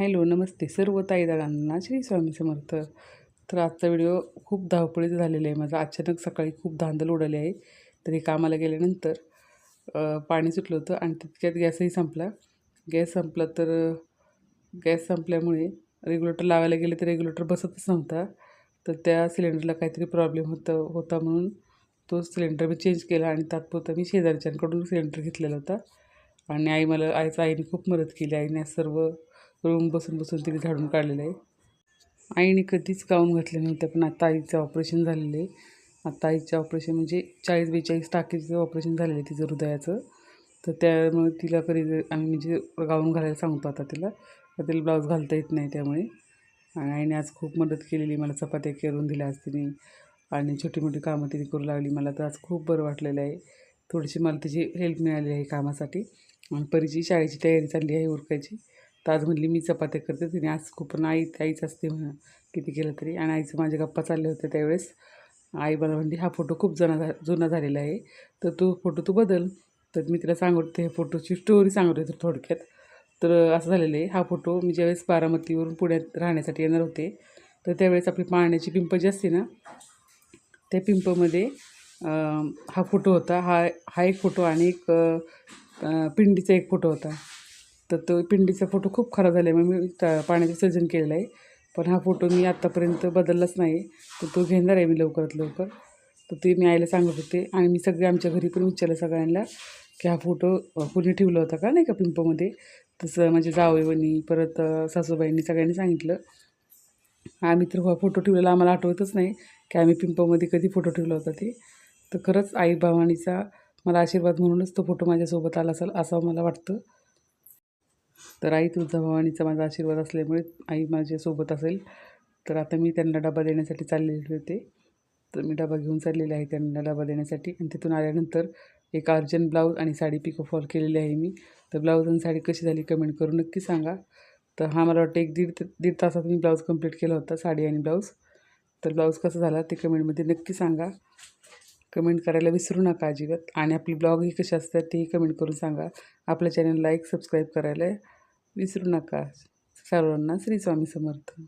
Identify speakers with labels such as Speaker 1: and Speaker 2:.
Speaker 1: Hello नमस्ते. सर्व ताईदारांना श्री स्वामी समर्थ. तर आजचा व्हिडिओ खूप धावपळीत झालेला आहे. माझा अचानक सकाळी खूप धांदल उडाली आहे. तरी कामाला गेल्यानंतर पाणी सुटलं होतं आणि तितक्यात गॅसही संपला. गॅस संपला तर गॅस संपल्यामुळे रेग्युलेटर लावायला गेले तर रेग्युलेटर बसतच नव्हता. तर त्या सिलेंडरला काहीतरी प्रॉब्लेम होता होता म्हणून तो सिलेंडर मी चेंज केला आणि तात्पुरता मी शेजारच्यांकडून सिलेंडर घेतलेला होता. आणि आई मला आईचा आईने खूप मदत केली. आईने सर्व रूम बसून बसून तिने झाडून काढलेलं आहे. आईने कधीच गाऊन घातले नव्हते पण आता आईचं ऑपरेशन झालेलं आहे. आता आईचं ऑपरेशन म्हणजे चाळीस बेचाळीस टाकीचं ऑपरेशन झालेलं आहे तिचं हृदयाचं. तर त्यामुळे तिला कधी आम्ही म्हणजे गाऊन घालायला सांगतो आता तिला तर तिला ब्लाऊज घालता येत नाही त्यामुळे. आणि आईने आज खूप मदत केलेली मला चपात्या करून दिल्या आज तिने. आणि छोटी मोठी कामं तिने करू लागली. मला तर आज खूप बरं वाटलेलं आहे. थोडीशी मला तिची हेल्प मिळाली आहे कामासाठी. आणि परीची शाळेची तयारी चालली आहे उरकायची. तर आज म्हणली मी चपात्या करते. तिने आज खूप पण आई आईच असते म्हणा किती केलं तरी. आणि आईचं माझ्या गप्पा चालले होते त्यावेळेस. आई मला म्हणली हा फोटो खूप जुना झा जुना झालेला आहे. तर तो फोटो तू बदल. तर मी तिला सांगत होते फोटोची स्टोरी सांगत होते थोडक्यात. तर असं झालेलं आहे. हा फोटो मी ज्यावेळेस बारामतीवरून पुण्यात राहण्यासाठी येणार होते तर त्यावेळेस आपली पाण्याची पिंप जी असते ना त्या पिंपमध्ये हा फोटो होता. हा हा एक फोटो आणि एक पिंडीचा एक फोटो होता. तर तो पिंडीचा फोटो खूप खराब झाला आहे मग मी त्या पाण्याचं सर्जन केलेलं आहे. पण हा फोटो मी आत्तापर्यंत बदललाच नाही. तर तो घेणार आहे मी लवकरात लवकर. तर ते मी आईला सांगत होते आणि मी सगळे आमच्या घरी पण विचारलं सगळ्यांना की हा फोटो कुणी ठेवला होता का नाही का पिंपमध्ये तसं म्हणजे जावईवणी परत सासूबाईंनी सगळ्यांनी सांगितलं. आम्ही तर हा फोटो ठेवलेला आम्हाला आठवतच नाही की आम्ही पिंपमध्ये कधी फोटो ठेवला होता ते. तर खरंच आई भवानीचा मला आशीर्वाद म्हणूनच तो फोटो माझ्यासोबत आला असेल असं मला वाटतं. तर आई तुझा भवानीचा माझा आशीर्वाद असल्यामुळे आई माझ्यासोबत असेल. तर आता मी त्यांना डबा देण्यासाठी चाललेले होते. तर मी डबा घेऊन चाललेले आहे त्यांना डबा देण्यासाठी. आणि तिथून आल्यानंतर एक अर्जंट ब्लाऊज आणि साडी पिको फॉल केलेली आहे मी. तर ब्लाऊज आणि साडी कशी झाली कमेंट करून नक्की सांगा. तर हा मला वाटतं एक दीड दीड तासात मी ब्लाऊज कंप्लीट केला होता साडी आणि ब्लाऊज. तर ब्लाऊज कसा झाला ते कमेंटमध्ये नक्की सांगा. कमेंट करायला विसरू नका अजिबात. आणि आपली ब्लॉगही कशी असतात तेही कमेंट करून सांगा. आपल्या चॅनल लाईक सबस्क्राईब करायला विसरू नका. सर्वांना श्री स्वामी समर्थ.